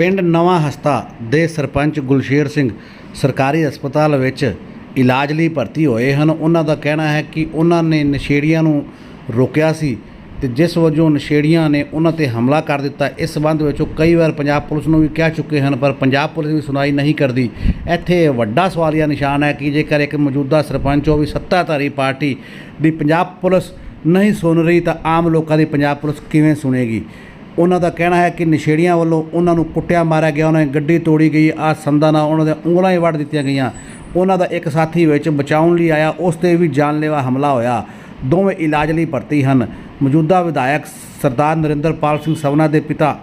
ਪਿੰਡ ਨਵਾਂ ਹਸਤਾ ਦੇ ਸਰਪੰਚ ਗੁਲਸ਼ੇਰ ਸਿੰਘ ਸਰਕਾਰੀ ਹਸਪਤਾਲ ਵਿੱਚ ਇਲਾਜ ਲਈ ਭਰਤੀ ਹੋਏ ਹਨ। ਉਹਨਾਂ ਦਾ ਕਹਿਣਾ ਹੈ ਕਿ ਉਹਨਾਂ ਨੇ ਨਸ਼ੇੜੀਆਂ ਨੂੰ ਰੋਕਿਆ ਸੀ ਤੇ ਜਿਸ ਵਜੋਂ ਨਸ਼ੇੜੀਆਂ ਨੇ ਉਹਨਾਂ ਤੇ ਹਮਲਾ ਕਰ ਦਿੱਤਾ। ਇਸ ਸੰਬੰਧ ਵਿੱਚ ਉਹ ਕਈ ਵਾਰ ਪੰਜਾਬ ਪੁਲਿਸ ਨੂੰ ਵੀ ਕਹਿ ਚੁੱਕੇ ਹਨ, ਪਰ ਪੰਜਾਬ ਪੁਲਿਸ ਵੀ ਸੁਣਾਈ ਨਹੀਂ ਕਰਦੀ। ਇੱਥੇ ਵੱਡਾ ਸਵਾਲੀਆ ਨਿਸ਼ਾਨ ਹੈ ਕਿ ਜੇਕਰ ਇੱਕ ਮੌਜੂਦਾ ਸਰਪੰਚ ਉਹ ਵੀ ਸੱਤਾਧਾਰੀ ਪਾਰਟੀ ਦੀ ਪੰਜਾਬ ਪੁਲਿਸ ਨਹੀਂ ਸੁਣ ਰਹੀ, ਤਾਂ ਆਮ ਲੋਕਾਂ ਦੀ ਪੰਜਾਬ ਪੁਲਿਸ ਕਿਵੇਂ ਸੁਣੇਗੀ? ਉਹਨਾਂ ਦਾ ਕਹਿਣਾ ਹੈ ਕਿ ਨਸ਼ੇੜੀਆਂ ਵੱਲੋਂ ਉਹਨਾਂ ਨੂੰ ਕੁੱਟਿਆ ਮਾਰਿਆ ਗਿਆ, ਉਹਨਾਂ ਦੀ ਗੱਡੀ ਤੋੜੀ ਗਈ, ਆ ਸੰਦਾਂ ਨਾਲ ਉਹਨਾਂ ਦੇ ਉਂਗਲਾਂ ਹੀ ਵੱਢ ਦਿੱਤੀਆਂ ਗਈਆਂ। ਉਹਨਾਂ ਦਾ ਇੱਕ ਸਾਥੀ ਵਿੱਚ ਬਚਾਉਣ ਲਈ ਆਇਆ, ਉਸ ਤੇ ਵੀ ਜਾਨਲੇਵਾ ਹਮਲਾ ਹੋਇਆ। ਦੋਵੇਂ ਇਲਾਜ ਲਈ ਭਰਤੀ ਹਨ। ਮੌਜੂਦਾ ਵਿਧਾਇਕ ਸਰਦਾਰ ਨਰਿੰਦਰਪਾਲ ਸਿੰਘ ਸਵਨਾ ਦੇ ਪਿਤਾ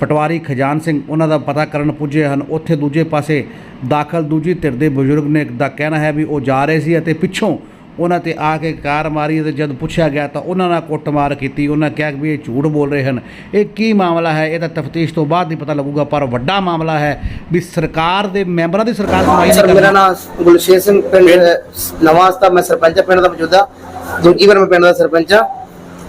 ਪਟਵਾਰੀ ਖਜਾਨ ਸਿੰਘ ਉਹਨਾਂ ਦਾ ਪਤਾ ਕਰਨ ਪੁੱਜੇ ਹਨ। ਉੱਥੇ ਦੂਜੇ ਪਾਸੇ ਦਾਖਲ ਦੂਜੀ ਧਿਰ ਦੇ ਬਜ਼ੁਰਗ ਨੇ ਦਾ ਕਹਿਣਾ ਹੈ ਵੀ ਉਹ ਜਾ ਰਹੇ ਸੀ ਅਤੇ ਪਿੱਛੋਂ ਉਹਨਾਂ ਤੇ ਆ ਕੇ ਕਾਰ ਮਾਰੀ ਤੇ ਜਦ ਪੁੱਛਿਆ ਗਿਆ ਤਾਂ ਉਹਨਾਂ ਨਾਲ ਕੁੱਟਮਾਰ ਕੀਤੀ ਉਹਨਾਂ ਕਿਹਾ ਕਿ ਵੀ ਇਹ ਝੂਠ ਬੋਲ ਰਹੇ ਹਨ। ਇਹ ਕੀ ਮਾਮਲਾ ਹੈ? ਇਹ ਤਾਂ ਤਫਤੀਸ਼ ਤੋਂ ਬਾਅਦ ਹੀ ਪਤਾ ਲੱਗੂਗਾ ਪਰ ਵੱਡਾ ਮਾਮਲਾ ਹੈ ਵੀ ਸਰਕਾਰ ਦੇ ਮੈਂਬਰਾਂ ਦੀ ਸਰਕਾਰ ਸੁਣਵਾਈ ਨਹੀਂ ਮੇਰਾ ਨਾਮ ਗੁਲਸ਼ੇਰ ਸਿੰਘ ਪਿੰਡ ਨਵਾਂ ਹਸਤਾ ਮੈਂ ਸਰਪੰਚ ਪਿੰਡ ਦਾ ਮੌਜੂਦਾ ਦੂਜੀ ਵਾਰ ਮੈਂ ਪਿੰਡ ਦਾ ਸਰਪੰਚ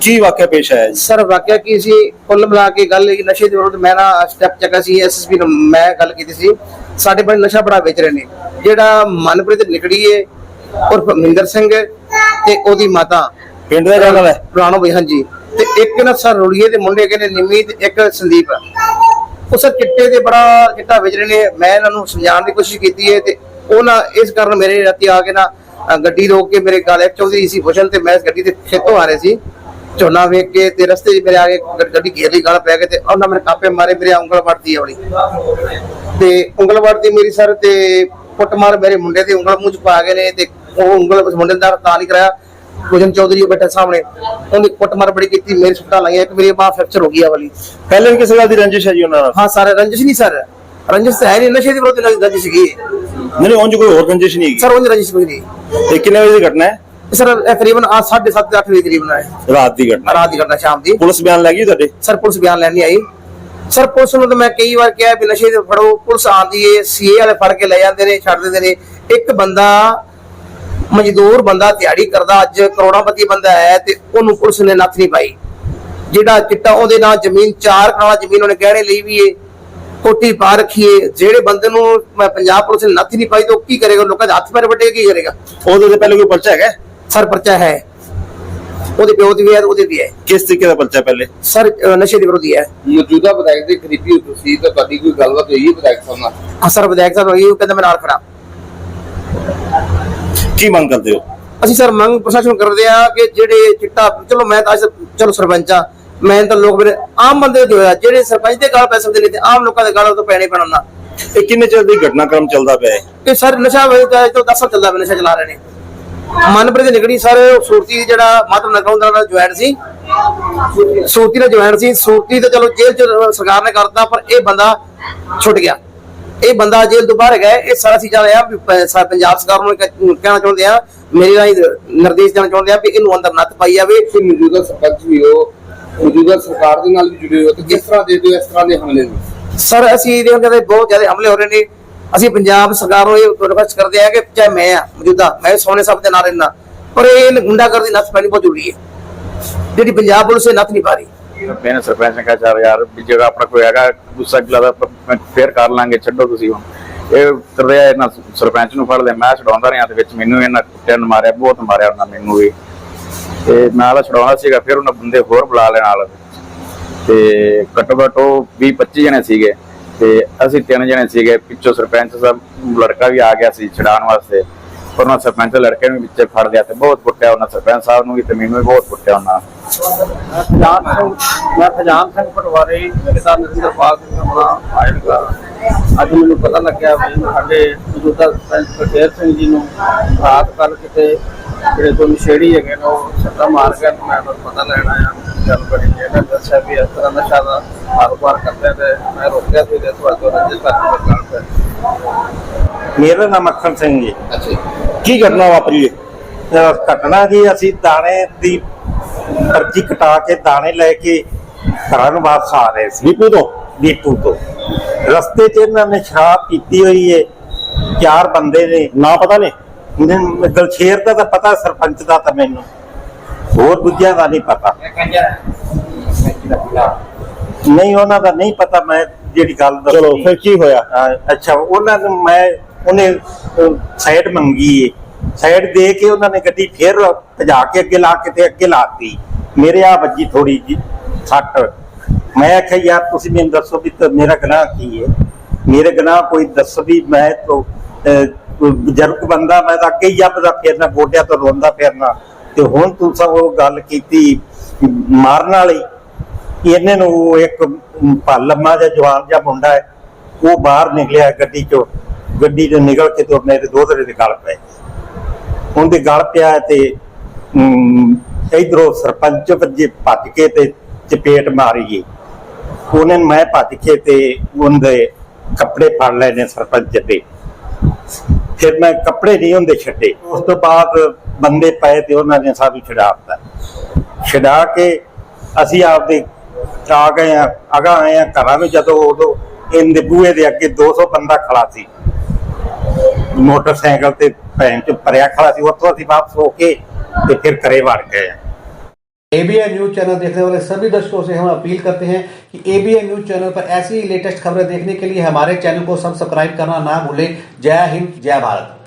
ਕੀ ਵਾਕਿਆ ਪੇਸ਼ ਆਇਆ ਜੀ? ਸਰ ਵਾਕਿਆ ਕੀ ਸੀ? ਕੁੱਲ ਮਿਲਾ ਕੇ ਗੱਲ ਇਹ ਨਸ਼ੇ ਦੇ ਵਿਰੁੱਧ ਮੈਂ ਨਾ ਸਟੈਪ ਚੱਕਾ ਸੀ ਐਸਐਸਪੀ ਨੂੰ ਮੈਂ ਗੱਲ ਕੀਤੀ ਸੀ। ਸਾਡੇ ਪਿੰਡ ਨਸ਼ਾ ਬੜਾ ਵੇਚ ਰਹੇ ਨੇ। ਜਿਹੜਾ ਮਨਪ੍ਰੀਤ ਨਿਕੜੀਏ ਉਰਫ ਮਹਿੰਦਰ ਸਿੰਘ ਤੇ ਉਹਦੀ ਮਾਤਾ। ਪਿੰਡ ਦਾ ਰਹਿਣ ਵਾਲਾ ਹੈ? ਪੁਰਾਣੋ ਬਈ ਹਾਂਜੀ। ਤੇ ਇੱਕ ਨਾ ਸਰ ਰੋਲੀਏ ਦੇ ਮੁੰਡੇ ਕਹਿੰਦੇ ਨਿਮੀ ਤੇ ਇੱਕ ਸੰਦੀਪ। ਉਹ ਸਰ ਚਿੱਟੇ ਦੇ ਬੜਾ ਚਿੱਟਾ ਵੇਚ ਰਹੇ ਨੇ। ਮੈਂ ਇਹਨਾਂ ਨੂੰ ਸਮਝਾਉਣ ਦੀ ਕੋਸ਼ਿਸ਼ ਕੀਤੀ ਹੈ ਤੇ ਉਹ ਨਾ ਇਸ ਕਾਰਨ ਮੇਰੇ ਰਾਤੀ ਆ ਕੇ ਨਾ ਗੱਡੀ ਰੋਕ ਕੇ ਮੇਰੇ ਗਾਲੇ ਚੌਧਰੀ ਸੀ ਭੁਸ਼ਨ ਤੇ ਮੈਂ ਇਸ ਗੱਡੀ ਦੇ ਖੇਤੋਂ ਆ ਰਹੇ ਸੀ। ਝੋਨਾ ਵੇਖ ਕੇ ਤੇ ਰਸਤੇ 'ਚ ਮੇਰੇ ਆ ਕੇ ਗੱਡੀ ਘੇਰ ਲਈ ਗਾਲ ਪੈ ਗਏ ਤੇ ਉਹਨਾਂ ਮੇਰੇ ਕਾਪੇ ਮਾਰੇ ਮੇਰੇ ਉਂਗਲ ਵੱਟਦੀ ਆਵਲੀ ਤੇ ਉਂਗਲ ਵੱਟਦੀ ਮੇਰੀ ਸਰ ਤੇ ਕੁੱਟਮਾਰ ਮੇਰੇ ਮੁੰਡੇ ਦੀ ਉਂਗਲ ਮੂੰਹ 'ਚ ਪਾ ਗਏ ਨੇ ਤੇ ਉਹ ਉਂਗਲ ਉਸ ਮੁੰਡੇ ਦਾ ਤਾਂ ਨਹੀਂ ਕਰਾਇਆ। ਭੁਜਨ ਚੌਧਰੀ ਬੈਠਾ ਸਾਹਮਣੇ। ਉਹਨੇ ਕੁੱਟਮਾਰ ਬੜੀ ਕੀਤੀ ਮੇਰੀ ਸੁੱਟਾਂ ਲਾਈਆਂ। ਇੱਕ ਮੇਰੀ ਬਾਹ ਫ੍ਰੈਕਚਰ ਹੋ ਗਈ ਆ ਵਾਲੀ। ਪਹਿਲੇ ਵੀ ਕਿਸੇ ਗੱਲ ਦੀ ਰੰਜਿਸ਼ ਹੈ ਜੀ ਉਹਨਾਂ ਨਾਲ? ਹਾਂ ਸਰ ਰੰਜਿਸ਼ ਨਹੀਂ ਸਰ। ਰੰਜਿਸ਼ ਤਾਂ ਹੈ ਨਹੀਂ। ਨਸ਼ੇ ਦੀ ਵਿਰੋਧ ਰੰਜਿਸ਼ ਸੀਗੀ ਨਹੀਂ ਉਂਝ ਕੋਈ ਹੋਰ ਰੰਜਿਸ਼ ਨਹੀਂ ਸਰ ਉਹ ਰੰਜਿਸ਼ ਕੋਈ ਨਹੀਂ। ਇਹ ਕਿੰਨੇ ਵਜੇ ਦੀ ਘਟਨਾ ਹੈ? ਸਰ ਇਹ ਕਰੀਬਨ ਆ 7:30 8 ਵਜੇ ਕਰੀਬਨ ਹੈ। ਰਾਤ ਦੀ ਘਟਨਾ। ਰਾਤ ਦੀ ਘਟਨਾ ਸ਼ਾਮ ਦੀ। ਪੁਲਿਸ ਬਿਆਨ ਲੈ ਗਈ ਤੁਹਾਡੇ? ਸਰ ਪੁਲਿਸ ਬਿਆਨ ਲੈਣ ਨਹੀਂ ਆਈ। ਸਰ ਪੁਲਿਸ ਨੂੰ ਤਾਂ ਮੈਂ ਕਈ ਵਾਰ ਕਿਹਾ ਵੀ ਨਸ਼ੇ ਦੇ ਫੜੋ। ਪੁਲਿਸ ਆਂਦੀ ਏ ਸੀਏ ਵਾਲੇ ਫੜ ਕੇ ਲੈ ਜਾਂਦੇ ਨੇ ਛੱਡ ਦਿੰਦੇ ਨੇ। ਇੱਕ ਬੰਦਾ ਮਜ਼ਦੂਰ ਬੰਦਾ ਦਿਹਾੜੀ ਕਰਦਾ ਅੱਜ ਕਰੋੜਾਪਤੀ ਬੰਦਾ ਹੈ ਤੇ ਉਹਨੂੰ ਪੁਲਿਸ ਨੇ ਨੱਥ ਨਹੀਂ ਪਾਈ। ਜਿਹੜਾ ਚਿੱਟਾ ਉਹਦੇ ਨਾਲ ਜ਼ਮੀਨ ਚਾਰ ਕਨਾਲਾ ਜ਼ਮੀਨ ਉਹਨੇ ਗਹਿਣੇ ਲਈ ਵੀ ਏ ਕੋਟੀ ਪਾ ਰੱਖੀ ਏ ਜਿਹੜੇ ਬੰਦੇ ਨੂੰ ਮੈਂ ਪੰਜਾਬ ਪੁਲਿਸ ਨੇ ਨੱਥ ਨਹੀਂ ਪਾਈ ਤਾਂ ਉਹ ਕੀ ਕਰੇਗਾ? ਲੋਕਾਂ ਦੇ ਹੱਥ ਪੈਰ ਵੱਟੇ ਕੀ ਕਰੇਗਾ? ਉਹਦੇ ਤੇ ਪਹਿਲੇ ਕੋਈ ਪਰਚਾ ਹੈਗਾ? ਹੈ? ਸਰ ਪਰਚਾ ਹੈ। ਉਹਦੇ ਪਿਓ ਦੀ ਵੀ ਹੈ ਉਹਦੇ ਵੀ ਹੈ। ਕਿਸ ਤਰੀਕੇ ਦਾ ਪਰਚਾ ਪਹਿਲੇ? ਸਰ ਨਸ਼ੇ ਦੀ ਵਿਰੋਧੀ ਹੈ। ਮੌਜੂਦਾ ਵਿਧਾਇਕ ਦੇ ਕਰੀਬੀ ਤੁਸੀਂ ਤਾਂ ਤੁਹਾਡੀ ਕੋਈ ਗੱਲਬਾਤ ਹੋਈ ਹੈ ਵਿਧਾਇਕ ਸਾਹਿਬ ਨਾਲ? ਹਾਂ ਸਰ ਵਿਧਾਇਕ ਸਾਹਿਬ ਇਹ ਕਹਿੰਦਾ ਮੈਂ ਨਾਲ ਖੜਾ। ਕੀ ਮੰਗ ਕਰਦੇ ਹੋ? ਅਸੀਂ ਸਰ ਮੰਗ ਪ੍ਰਸ਼ਾਸਨ ਕਰਦੇ ਆ ਕਿ ਜਿਹੜੇ ਚਿੱਟਾ ਚਲੋ ਮੈਂ ਤਾਂ ਅੱਜ ਚਲੋ ਸਰਪੰਚ ਆ ਮੈਂ ਤਾਂ ਲੋਕ ਮੇਰੇ ਆਮ ਬੰਦੇ ਜੋ ਹੋਇਆ ਜਿਹੜੇ ਸਰਪੰਚ ਦੇ ਗਾਲ ਪੈ ਸਕਦੇ ਨੇ ਤੇ ਆਮ ਲੋਕਾਂ ਦੇ ਗਾਲ ਤੋਂ ਪੈਣੇ ਪੈਣਾ ਨਾ ਇਹ ਕਿੰਨੇ ਚਿਰ ਦੀ ਘਟਨਾਕ੍ਰਮ ਚੱਲਦਾ ਪਿਆ ਹੈ? ਕਿ ਸਰ ਨਸ਼ਾ ਵੇ ਤਾਂ ਜੋ 10 ਸਾਲ ਚੱਲਦਾ ਪਿਆ ਨਸ਼ਾ ਚਲਾ ਰਹੇ ਨੇ। ਮਨਪ੍ਰੀਤ ਨਿਗੜੀ ਸਰ ਸੂਰਤੀ ਜਿਹੜਾ ਮਾਤਮ ਨਗਰੋਂ ਦਾ ਜੁਆਇਨ ਸੀ। ਸੂਰਤੀ ਦਾ ਜੁਆਇਨ ਸੀ ਸੂਰਤੀ ਤਾਂ ਚਲੋ ਜੇਲ੍ਹ ਚ ਸਰਕਾਰ ਨੇ ਕਰਤਾ ਪਰ ਇਹ ਬੰਦਾ ਛੁੱਟ ਗਿਆ। ਇਹ ਬੰਦਾ ਜੇਲ੍ਹ ਤੋਂ ਬਾਹਰ ਗਿਆ ਇਹ ਸਾਰਾ ਚੀਜ਼ਾਂ ਆ ਪੰਜਾਬ ਸਰਕਾਰ ਨੂੰ ਕਹਿਣਾ ਚਾਹੁੰਦੇ ਆ ਮੇਰੇ ਰਾਹੀਂ ਨਿਰਦੇਸ਼ ਦੇਣਾ ਚਾਹੁੰਦੇ ਆ ਵੀ ਇਹਨੂੰ ਅੰਦਰ ਨੱਥ ਪਾਈ ਜਾਵੇ। ਤੁਸੀਂ ਮੌਜੂਦਾ ਸਰਪੰਚ ਵੀ ਹੋ ਮੌਜੂਦਾ ਸਰਕਾਰ ਦੇ ਨਾਲ ਵੀ ਜੁੜੇ ਹੋ ਤੇ ਕਿਸ ਤਰ੍ਹਾਂ ਦੇ ਦਿਓ ਇਸ ਤਰ੍ਹਾਂ ਦੇ ਹਮਲੇ ਨੂੰ। ਸਰ ਅਸੀਂ ਦੇਖਦੇ ਹਾਂ ਕਿ ਬਹੁਤ ਜ਼ਿਆਦਾ ਹਮਲੇ ਹੋ ਰਹੇ ਨੇ। ਅਸੀਂ ਪੰਜਾਬ ਸਰਕਾਰ ਨੂੰ ਇਹ ਰਿਕਵੈਸਟ ਕਰਦੇ ਆ ਕਿ ਚਾਹੇ ਮੈਂ ਆ ਮੌਜੂਦਾ ਮੈਂ ਸੋਨੇ ਸਾਹਿਬ ਦੇ ਨਾਲ ਰਹਿਣਾ ਪਰ ਇਹ ਗੁੰਡਾਗਰਦੀ ਨੱਥ ਪੈਣੀ ਬਹੁਤ ਜ਼ਰੂਰੀ ਹੈ। ਜਿਹੜੀ ਪੰਜਾਬ ਪੁਲਿਸ ਇਹ ਨੱਥ ਨਹੀਂ ਪਾ ਰਹੀ। ਮੈਨੇ ਸਰਪੰਚ ਨੇ ਕਿਹਾ, ਚੱਲ ਯਾਰ ਵੀ ਜਿਹੜਾ ਆਪਣਾ ਕੋਈ ਹੈਗਾ, ਗੁੱਸਾ ਗਿਲਾ ਦਾ ਫੇਰ ਕਰ ਲਾਂਗੇ, ਛੱਡੋ ਤੁਸੀਂ ਹੁਣ। ਇਹ ਤਰਦੇ ਇਹਨਾਂ ਸਰਪੰਚ ਨੂੰ ਫੜ ਲਿਆ। ਮੈਂ ਛਡਾਉਂਦਾ ਰਿਹਾ ਤੇ ਵਿੱਚ ਮੈਨੂੰ ਇਹਨਾਂ ਕੁੱਟਿਆਂ ਮਾਰਿਆ, ਬਹੁਤ ਮਾਰਿਆ ਉਹਨਾਂ ਮੈਨੂੰ ਵੀ। ਤੇ ਨਾਲ ਛਡਾਉਣਾ ਸੀਗਾ, ਫਿਰ ਉਹਨਾਂ ਬੰਦੇ ਹੋਰ ਬੁਲਾ ਲੈ ਨਾਲ। ਤੇ ਘੱਟੋ ਘੱਟ ਉਹ 20 25 ਜਣੇ ਸੀਗੇ। ਤੇ ਅਸੀਂ ਤਿੰਨ ਜਣੇ ਸੀਗੇ, ਪਿੱਛੋਂ ਸਰਪੰਚ ਸਾਹਿਬ, ਲੜਕਾ ਵੀ ਆ ਗਿਆ ਸੀ ਛਡਾਉਣ ਵਾਸਤੇ। ਉਹਨਾਂ ਸਰਪੰਚ ਦੇ ਲੜਕੇ ਨੂੰ ਵੀ ਵਿੱਚੇ ਫੜ ਲਿਆ ਤੇ ਬਹੁਤ ਕੁੱਟਿਆ ਉਹਨਾਂ ਸਰਪੰਚ ਸਾਹਿਬ ਨੂੰ ਵੀ ਤੇ ਮੈਨੂੰ ਵੀ ਬਹੁਤ ਕੁੱਟਿਆ ਉਹਨਾਂ ਖਜਾਨ ਸਿੰਘ ਮੈਂ ਖਜਾਨ ਸਿੰਘ ਪਟਵਾਰੀ ਪਿਤਾ ਨਰਿੰਦਰਪਾਲ ਸਿੰਘ ਆਪਣਾ ਆਇਲਗਾ ਅੱਜ ਮੈਨੂੰ ਪਤਾ ਲੱਗਿਆ ਵੀ ਸਾਡੇ ਮੌਜੂਦਾ ਸਰਪੰਚ ਪ੍ਰੇਰ ਸਿੰਘ ਜੀ ਨੂੰ ਰਾਤ ਕੱਲ ਕਿਤੇ ਜਿਹੜੇ ਦੋ ਨਸ਼ੇੜੀ ਹੈਗੇ ਨੇ ਉਹ ਸੱਟਾ ਮਾਰ ਕੇ ਮੈਂ ਬਸ ਪਤਾ ਲੈਣ ਆਇਆ ਗੱਲ ਬੜੀ ਇਹਨਾਂ ਦੱਸਿਆ ਵੀ ਇਸ ਤਰ੍ਹਾਂ ਨਸ਼ਾ ਦਾ ਕਾਰੋਬਾਰ ਕਰਦੇ ਤੇ ਮੈਂ ਰੋਕਿਆ ਸੀ ਤੇ ਤੁਹਾਡੇ ਰੰਜਿਤ ਕਰਕੇ ਗੱਲ ਕਰ। ਮੇਰਾ ਨਾਮ ਮੱਖਣ ਸਿੰਘ ਜੀ। ਅੱਛਾ ਜੀ। ਕੀ ਘਟਨਾ ਵਾਪਰੀ? ਹੈ ਘਟਨਾ ਜੀ ਅਸੀਂ ਦਾਣੇ ਦੀ ਪਰਚੀ ਕਟਾ ਕੇ ਦਾਣੇ ਲੈ ਕੇ ਘਰਾਂ ਨੂੰ ਵਾਪਸ ਆ ਰਹੇ ਸੀ। ਡੀਪੂ ਤੋਂ? ਡੀਟੂ ਤੋਂ। ਰਸਤੇ 'ਚ ਇਹਨਾਂ ਨੇ ਸ਼ਰਾਬ ਪੀਤੀ ਹੋਈ ਏ। ਚਾਰ ਬੰਦੇ ਨੇ। ਨਾ ਪਤਾ ਨੇ? ਮੈਨੂੰ ਗਲਸ਼ੇਰ ਦਾ ਤਾਂ ਪਤਾ ਸਰਪੰਚ ਦਾ ਤਾਂ ਮੈਨੂੰ। ਹੋਰ ਦੂਜਿਆਂ ਦਾ ਨਹੀਂ ਪਤਾ। ਨਹੀਂ ਉਹਨਾਂ ਦਾ ਨਹੀਂ ਪਤਾ। ਮੈਂ ਜਿਹੜੀ ਗੱਲ ਦੱਸੀ। ਚਲੋ ਫਿਰ ਕੀ ਹੋਇਆ? ਅੱਛਾ ਉਹਨਾਂ ਨੂੰ ਮੈਂ ਉਹਨੇ ਸਾਈਡ ਮੰਗੀ ਏ। ਸਾਈਡ ਦੇ ਕੇ ਉਹਨਾਂ ਨੇ ਗੱਡੀ ਫੇਰ ਭਜਾ ਕੇ ਅੱਗੇ ਲਾ ਕੇ ਤੇ ਅੱਗੇ ਲਾਤੀ ਮੇਰੇ ਆ ਵੱਜੀ ਥੋੜੀ ਜੀ ਸੱਟ। ਮੈਂ ਆਖਿਆ, ਯਾਰ, ਤੁਸੀਂ ਮੈਨੂੰ ਦੱਸੋ ਵੀ ਮੇਰਾ ਗੁਨਾਹ ਕੀ ਹੈ ਮੇਰੇ ਗੁਨਾਹ ਕੋਈ ਦੱਸ ਵੀ ਮੈਂ ਤਾਂ ਬਜ਼ੁਰਗ ਬੰਦਾ, ਮੈਂ ਤਾਂ ਅੱਗੇ ਹੀ ਜੱਬਦਾ ਫੇਰਨਾ, ਗੋਡਿਆਂ ਤੋਂ ਰੋਂਦਾ ਫੇਰਨਾ। ਤੇ ਹੁਣ ਤੁਸੀਂ ਉਹ ਗੱਲ ਕੀਤੀ ਮਾਰਨ ਵਾਲੀ। ਇਹਨੇ ਨੂੰ ਉਹ ਇੱਕ ਲੰਮਾ ਜਿਹਾ, ਜਵਾਨ ਜਿਹਾ ਮੁੰਡਾ ਹੈ, ਉਹ ਬਾਹਰ ਨਿਕਲਿਆ ਗੱਡੀ ਚੋਂ। ਗੱਡੀ ਚੋਂ ਨਿਕਲ ਕੇ ਤੇ ਮੇਰੇ ਦੋਧਰੇ ਦੇ ਗਲ ਪਏ। ਉਹਦੇ ਗਲ ਪਿਆ ਤੇ ਇਧਰੋਂ ਸਰਪੰਚ ਭੱਜੇ ਭੱਜ ਕੇ ਤੇ ਚਪੇਟ ਮਾਰੀ ਉਹਨੇ ਮੈਂ ਭੱਜ ਕੇ ਤੇ ਉਹਦੇ ਕੱਪੜੇ ਫੜ ਲਏ ਨੇ ਸਰਪੰਚ ਦੇ। ਫਿਰ ਮੈਂ ਕੱਪੜੇ ਨਹੀਂ ਹੁੰਦੇ ਛੱਡੇ। ਉਸ ਤੋਂ ਬਾਅਦ ਬੰਦੇ ਪਏ ਤੇ ਉਹਨਾਂ ਨੇ ਸਾਨੂੰ ਛਡਾਤਾ ਛਡਾ ਕੇ ਅਸੀਂ ਆਪਦੇ ਆ ਗਏ ਆ ਅਗਾ ਆਏ ਆ ਘਰਾਂ ਨੂੰ ਜਦੋਂ ਉਦੋਂ ਇਹਦੇ ਬੂਹੇ ਦੇ ਅੱਗੇ 200 ਬੰਦਾ ਖੜਾ ਸੀ। ਮੋਟਰਸਾਈਕਲ ਤੇ ਭੈਣ ਚ ਭਰਿਆ ਖੜਾ ਸੀ ਉੱਥੋਂ ਅਸੀਂ ਵਾਪਸ ਹੋ ਕੇ ਤੇ ਫਿਰ ਘਰੇ ਵੜ ਗਏ ਆ एबीएन न्यूज चैनल देखने वाले सभी दर्शकों से हम अपील करते हैं कि एबीएन न्यूज चैनल पर ऐसी ही लेटेस्ट खबरें देखने के लिए हमारे चैनल को सब्सक्राइब करना ना भूलें जय हिंद जय भारत